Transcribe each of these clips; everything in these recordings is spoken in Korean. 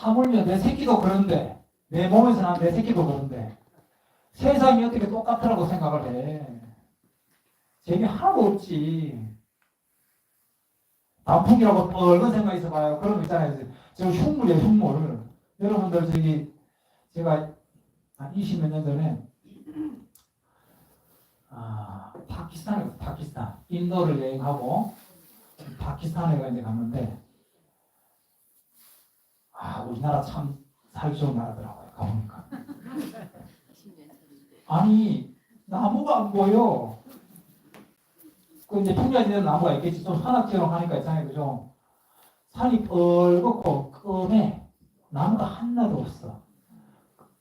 하물며 내 새끼도 그런데 내 몸에서 난 내 새끼도 그런데 세상이 어떻게 똑같으라고 생각을 해. 재미 하나도 없지. 단풍이라고 뻘건 생각 있어봐요. 그런 거 있잖아요. 저 흉물이에요, 흉물. 여러분들 저기 제가 한 20몇 년 전에 아, 파키스탄에 파키스탄 인도를 여행하고 파키스탄에 이제 갔는데 아 우리나라 참 살기 좋은 나라더라고요 가보니까. 아니 나무가 안 보여. 그 이제 풍야지대는 나무가 있겠지. 좀 산악지형 하니까 있잖아요 그죠? 산이 뻘겋고 끔해 나무가 하나도 없어.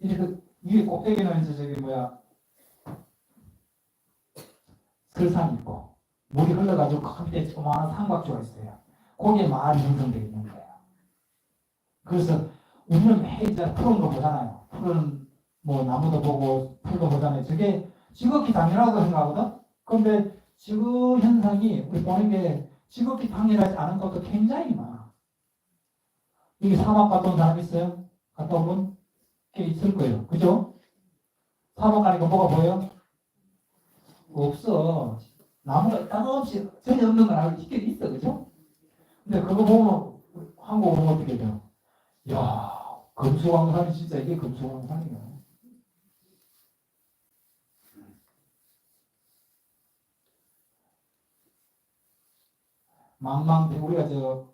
이제 그 위에 꼭대기 는 이제 저기 뭐야 설산이 있고 물이 흘러가지고 큰 밑에 조그마한 삼각주가 있어요. 거기에 마을이 형성되어 있는 거예요. 그래서 우리는 매일 푸른 거 보잖아요. 푸른 뭐 나무도 보고 풀도 보잖아요. 저게 지극히 당연하다고 생각하거든. 그런데 지구 현상이 우리 보는 게 지극히 당연하지 않은 것도 굉장히 많아. 여기 사막 갔다 온 사람 있어요? 갔다 온 분? 꽤 있을 거예요. 그죠? 사막 가니까 뭐가 보여? 없어. 나무가 땅없이 전혀 없는 건 알고 있긴 있어, 그죠? 근데 그거 보면 한국 보면 어떻게 돼요? 야, 금수강산이 진짜 이게 금수강산이야. 망망대 우리가 저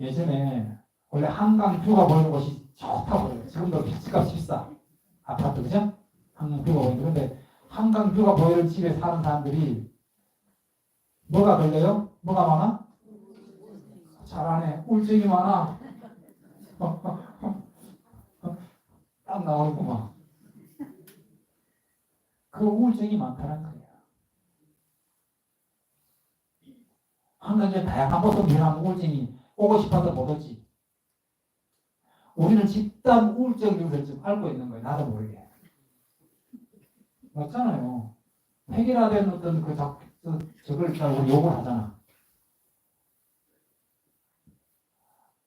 예전에 원래 한강 뷰가 보이는 곳이 좋다고 그래요. 지금도 집값 비싸. 아파트 그죠? 한강 뷰가 보이는 그런데 한강 뷰가 보이는 집에 사는 사람들이 뭐가 걸려요? 뭐가 많아? 잘하네. 울증이 많아. 딱 나오는구만. 그 우울증이 많다는 거예요. 한강에 다양한 모습 이런 우울증이 오고 싶어서 못 오지. 우리는 집단 우울증 증세를 지금 앓고 있는 거예요. 나도 모르게. 맞잖아요. 해결화된 어떤 그 작, 저, 저걸 다 우리 욕을 하잖아.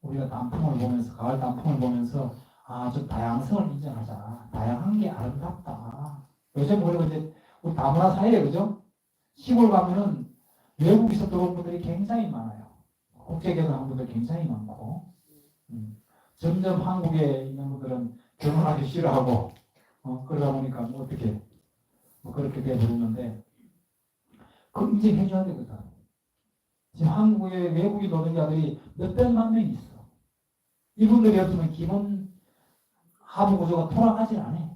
우리가 단풍을 보면서, 가을 단풍을 보면서, 아, 좀 다양성을 인정하자. 다양한 게 아름답다. 요즘 우리가 이제, 우리 다문화 사회에, 그죠? 시골 가면은 외국에서 들어온 분들이 굉장히 많아요. 국제 결혼한 분들 굉장히 많고, 음. 점점 한국에 있는 분들은 결혼하기 싫어하고, 어, 그러다 보니까 뭐 어떻게, 뭐 그렇게 돼버리는데, 그 인정해줘야 되거든. 지금 한국의 외국인 노동자들이 몇백만 명이 있어. 이분들이 없으면 기본 하부 구조가 돌아가질 않아.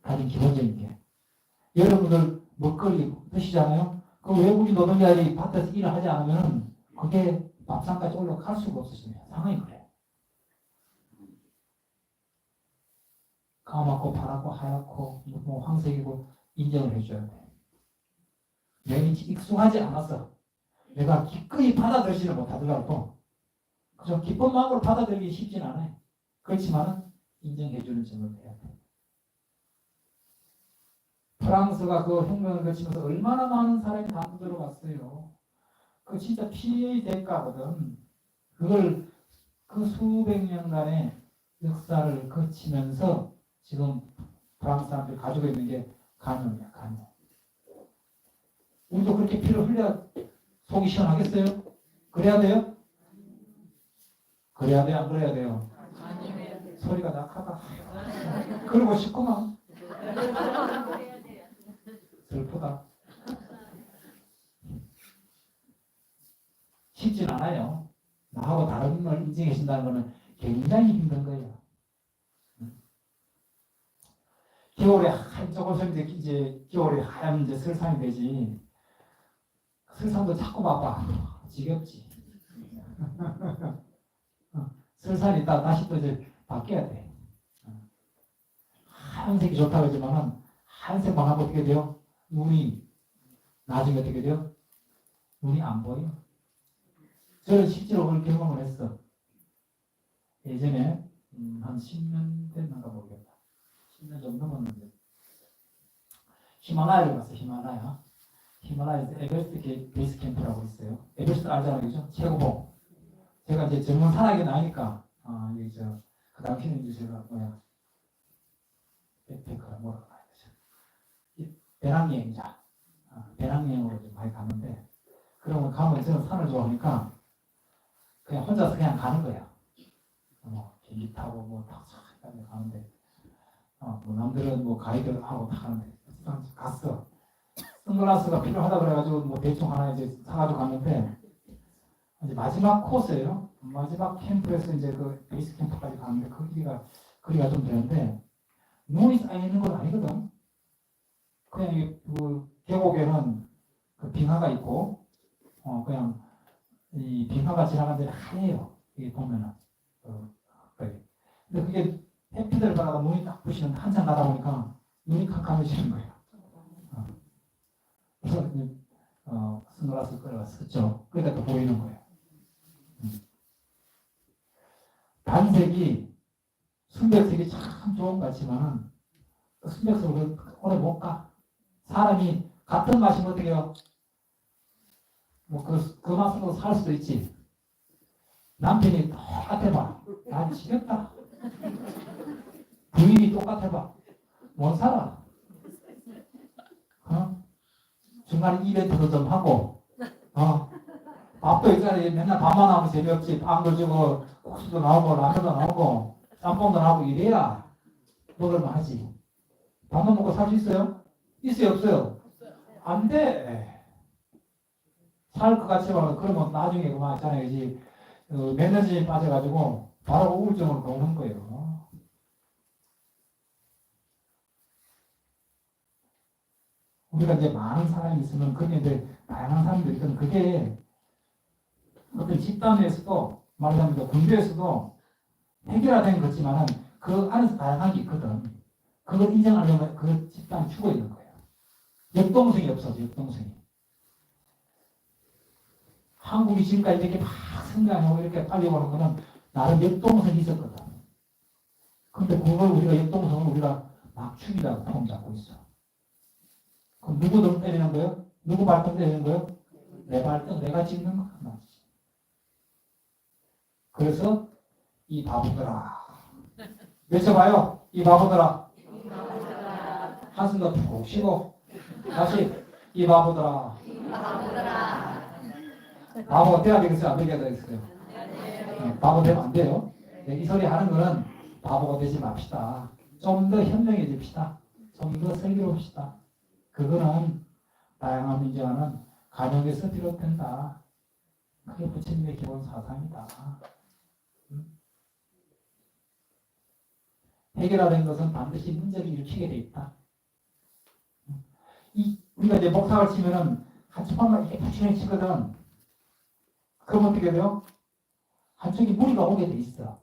가장 기본적인 게. 여러분들 먹거리 드시잖아요. 그 외국인 노동자들이 밭에서 일을 하지 않으면 그게 밥상까지 올라갈 수가 없으시네요. 상황이 그래. 까맣고 파랗고 하얗고 뭐 황색이고 인정을 해줘야 돼. 내가 익숙하지 않았어. 내가 기꺼이 받아들이지는 못하더라도 그저 기쁜 마음으로 받아들이기 쉽진 않아요. 그렇지만 인정해주는 점을 해야 돼. 프랑스가 그 혁명을 거치면서 얼마나 많은 사람이 다 들어갔어요. 그 진짜 피해의 대가거든. 그걸 그 수백 년간의 역사를 거치면서 지금 프랑스 사람들이 가지고 있는 게 간염이야, 간염. 우리도 그렇게 피를 흘려 속이 시원하겠어요? 그래야 돼요? 그래야 돼요? 안 그래야 돼요? 소리가 낙하다. 그러고 싶구만. 슬프다. 쉽진 않아요. 나하고 다른 걸 인정해 준다는 것은 굉장히 힘든 거예요. 겨울에 한쪽을 이제, 겨울에 하얀 이제 설산이 되지. 설산도 자꾸 바빠. 지겹지. 어, 설산이 있다 다시 또 이제 바뀌어야 돼. 어. 하얀색이 좋다고 하지만은 하얀색만 하면 어떻게 돼요? 눈이 나중에 어떻게 돼요? 눈이 안 보여. 저는 실제로 그걸 경험을 했어. 예전에 음, 한 10년 됐는가 모르겠다. 10년 정도 넘었는데 히말라야를 갔어 히말라야. 히말라야에서 에베레스트 게- 베이스 캠프라고 있어요. 에베레스트 알잖아요, 그죠? 최고봉. 제가 이제 전문 산악이 나니까 아, 이제 저그 당시는 이제 제가 뭐야 백패커라 뭐라고 해야 되죠? 이 배낭여행자, 아, 배낭여행으로 좀 많이 갔는데 그러면 가면 저는 산을 좋아하니까 그냥 혼자서 그냥 가는 거야. 뭐 비행기 타고 뭐탁 가는데 어, 뭐 남들은 뭐 가이드를 하고 다 가는데 갔어. 선글라스가 필요하다 그래가지고 뭐 대충 하나 이제 사가지고 갔는데 이제 마지막 코스예요. 마지막 캠프에서 이제 그 베이스 캠프까지 가는데 그 길이가 거리가 좀 되는데 눈이 쌓여 있는 건 아니거든. 그냥 이 그 계곡에는 그 빙하가 있고 어 그냥 이 빙하가 지나간 데는 하얘요. 이게 보면은 어. 근데 그게 햇빛을 받아가 눈이 딱 부시는 한참 가다 보니까 눈이 캄캄해지는 거예요. 어. 그래서 어, 선글라스 끌어가 썼죠. 그러니까 또 보이는 거예요. 음. 단색이 순백색이 참 좋은 것 같지만 순백색으로 오래 못 가. 사람이 같은 맛이면 어떻게 해요? 뭐그 그 맛으로 살 수도 있지. 남편이 똑같아 봐. 난 지겹다. 부인이 똑같아 봐. 못 살아. 어? 중간에 이벤트도 좀 하고, 어? 밥도 있잖아요. 맨날 밥만 하면 재미없지. 빵도 주고, 국수도 나오고, 라면도 나오고, 짬뽕도 나오고, 이래야 먹을만 하지. 밥만 먹고 살 수 있어요? 있어요, 없어요? 안 돼. 살 것 같지만, 그러면 나중에 그만 있잖아요. 이제, 어, 매너지에 빠져가지고, 바로 우울증으로 녹는 거예요. 우리가 이제 많은 사람이 있으면 그게 이제 다양한 사람들이 있거든. 그게 어떤 집단에서도 말하자면 군대에서도 해결화된 거지만은 그 안에서 다양한 게 있거든. 그걸 인정하려면 그 집단이 죽어 있는 거예요. 역동성이 없어져, 역동성이. 한국이 지금까지 이렇게 막 성장하고 이렇게 빨리 오는 거는 나름 역동성이 있었거든. 근데 그걸 우리가 역동성을 우리가 막 죽이다가 폼 잡고 있어. 그럼 누구 등 때리는 거예요? 누구 발등 때리는 거예요? 내 발등 내가 찍는 거. 그래서 이 바보들아. 외쳐봐요. 이 바보들아. 한숨 더푹 쉬고 다시 이 바보들아. 바보가 돼야 되겠어요? 안 되게 되겠어요? 네, 바보 되면 안 돼요. 네, 이 소리 하는 거는 바보가 되지 맙시다. 좀 더 현명해집시다. 좀 더 슬기롭시다. 그거는 다양함 인정하는 가정에서 비롯된다. 그게 부처님의 기본 사상이다. 해결화된 것은 반드시 문제를 일으키게 돼 있다. 음? 이 우리가 이제 목탁을 치면은 한쪽만 이렇게 부치게 치거든. 그럼 어떻게 돼요? 한쪽이 무리가 오게 돼 있어.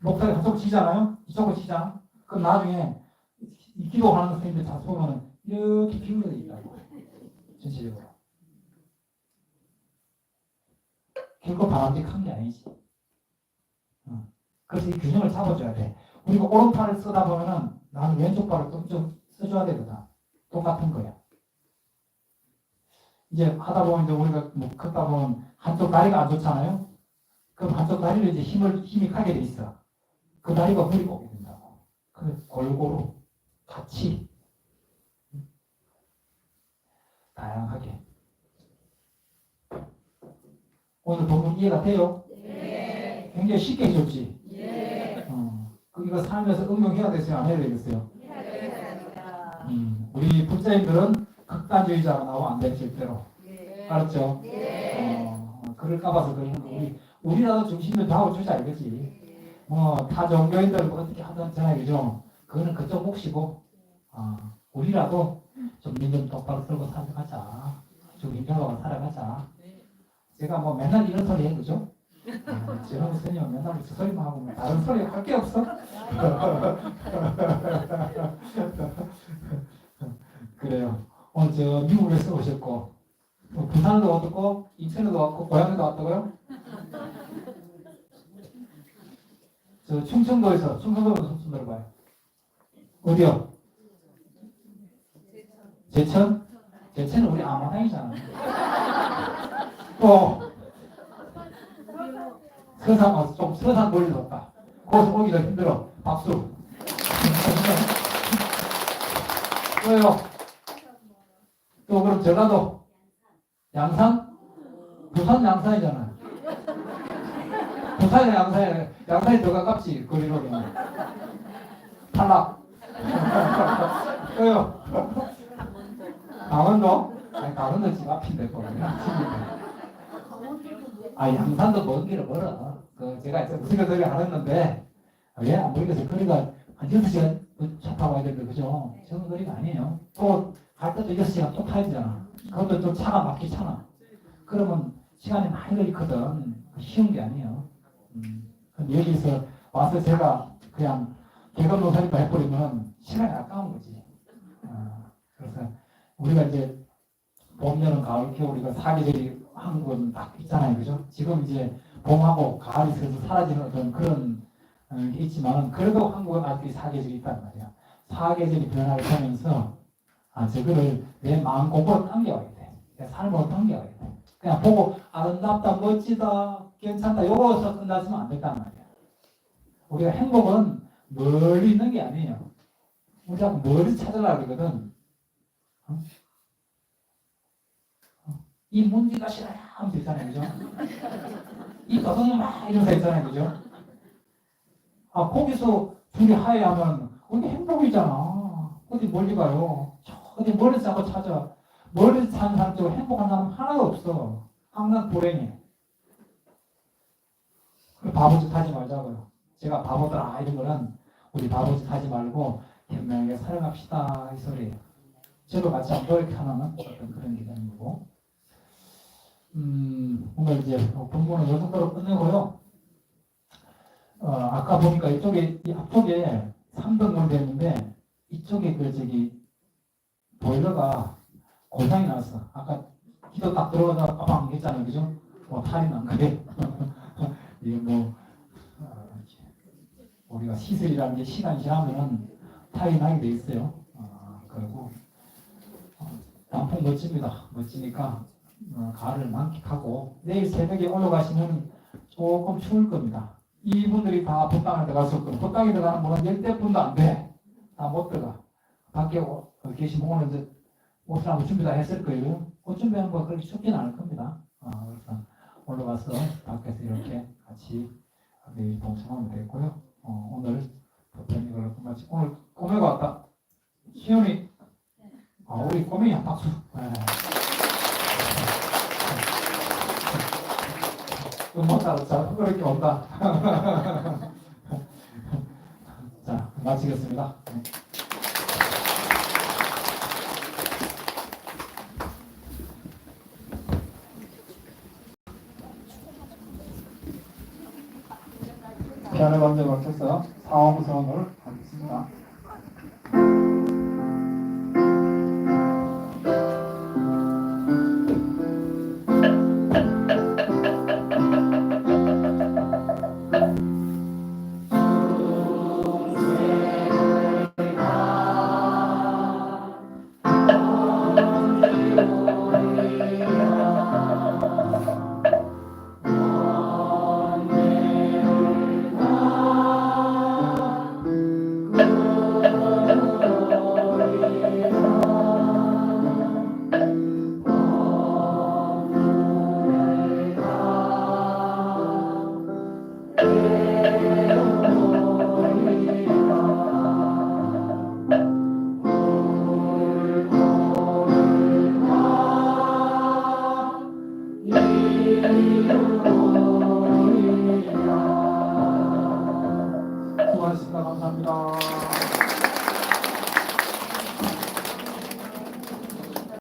목탁이 한쪽 치잖아요. 이쪽을 치잖아. 그럼 나중에 이 기도하는 선생님들 다 보면은 이렇게 기울어져 있다고. 전체적으로. 결코 바람직한 게 아니지. 어. 그래서 이 균형을 잡아줘야 돼. 우리가 오른팔을 쓰다 보면은 나는 왼쪽 발을 좀, 좀 써줘야 되거든. 똑같은 거야. 이제 하다 보면 이제 우리가 뭐 걷다 보면 한쪽 다리가 안 좋잖아요. 그럼 한쪽 다리를 이제 힘을, 힘이 가게 돼 있어. 그 다리가 무리가 오게 된다고. 그 골고루 같이 다양하게. 오늘 본문 이해가 돼요? 네. 굉장히 쉽게 해줬지? 이거 살면서 응용해야? 안 해야 되겠어요? 음, 우리 불자님들은 극단주의자가 나오면 안 돼, 절대로. 네. 알았죠? 네. 어, 그럴까 봐서 그러는 거. 우리, 우리라도 중심을 잡아주자, 이거지. 뭐, 타 종교인들 뭐 어떻게 하던잖아요, 그죠? 그거는 그쪽 몫이고, 어, 우리라도 좀 민좀 똑바로 들고 살아가자. 좀 인정하고 살아가자. 제가 뭐 맨날 이런 소리 해, 그죠? 아, 저런 스님 맨날 무슨 소리만 하고 뭐 다른 소리 할 게 없어? 그래요. 오늘 저 미국에서 오셨고, 뭐 부산도 왔고, 인천에도 왔고, 고향에도 왔다고요? 저 충청도에서, 충청도에서 손 들어봐요. 어디요? 제천? 제천은 우리 아마당이잖아. 또, 서산, 어, 좀 서산 멀리 왔다. 거기서 오기도 힘들어. 박수. 또요. 또 그럼 전라도 양산? 부산 양산이잖아. 부산이 양산이 양산이 더 가깝지 거리로 보면. 탈락. 또요. 강원도? 아니 강원도 집 앞인데 거기는. 아 양산도 먼 길을 멀어. 그 제가 이제 무슨 소리 안 했는데 왜 안 보이겠어요? 그러니까 한 6시간 차 타고 와야 되는데 그죠? 적은 거리가 아니에요. 또 갈 때도 6시간 또 타야 되잖아. 그것도 또 차가 막히잖아. 그러면 시간이 많이 걸리거든. 쉬운 게 아니에요. 음. 그럼 여기서 와서 제가 그냥 개건 노사리도 해버리면 시간이 아까운 거지. 어, 그래서 우리가 이제 봄, 여름, 가을, 겨울 우리가 사계절이 한국은 딱 있잖아요. 그죠? 지금 이제 봄하고 가을이 슬슬 사라지는 어떤 그런 어, 게 있지만 그래도 한국은 아직도 이 사계절이 있단 말이야. 사계절이 변화를 하면서 아 저거를 내 마음 공부로 당겨와야 돼. 내 삶으로 당겨와야 돼. 그냥 보고 아름답다, 멋지다, 괜찮다 요거서 끝나지면 안 된단 말이야. 우리가 행복은 멀리 있는 게 아니에요. 우리 자꾸 멀리 찾으라 그러거든. 이 문제가 싫어요 하면서 있잖아요. 그죠? 이 거성이 막 이러면서 있잖아요. 그죠? 아, 거기서 둘이 하회하면 거기 행복이잖아. 어디 멀리 가요? 저 어디 멀리서 자꾸 찾아. 멀리서 사는 사람 쪽으로 행복한 사람 하나도 없어. 항상 불행해. 그 바보짓 하지 말자고요. 제가 바보들아 이런 거는 우리 바보짓 하지 말고 현명하게 살아갑시다 이 소리예요. 저도 같이 한번 노력하는 어떤 그런 기간이고 음, 오늘 이제 본문은 이 정도로 끝내고요. 어, 아까 보니까 이쪽에, 이 앞쪽에 3등분 되는데, 이쪽에 그, 저기, 보일러가 고장이 났어. 아까 기도 딱 들어가다 빠방 했잖아요. 그죠? 뭐, 탈이 난 거예요. 이게 뭐, 어, 우리가 시설이라는 게 시간 지나면은 탈이 나게 돼 있어요. 어, 그리고, 어, 단풍 멋집니다. 멋지니까, 어, 가을을 만끽하고, 내일 새벽에 올라가시면 조금 추울 겁니다. 이분들이 다 본당에 들어갔을 거고 본당에 들어가는 분은 열대분도 안 돼. 다 못 들어가. 밖에 오- 어, 계신 분은 이제 옷을 한번 준비 다 했을 거예요. 옷 준비한 거 그렇게 춥진 않을 겁니다. 아, 그래서 올라가서 밖에서 이렇게 같이 내일 동참하면 되겠고요. 어, 오늘 보편 이걸로 끝마치 오늘 꼬매가 왔다. 시연이 아, 우리 꼬매야 박수. 네. 음악가 잘 흐르게 온다. 자, 마치겠습니다. 네. 피아노 먼저 맡겨서 사원성을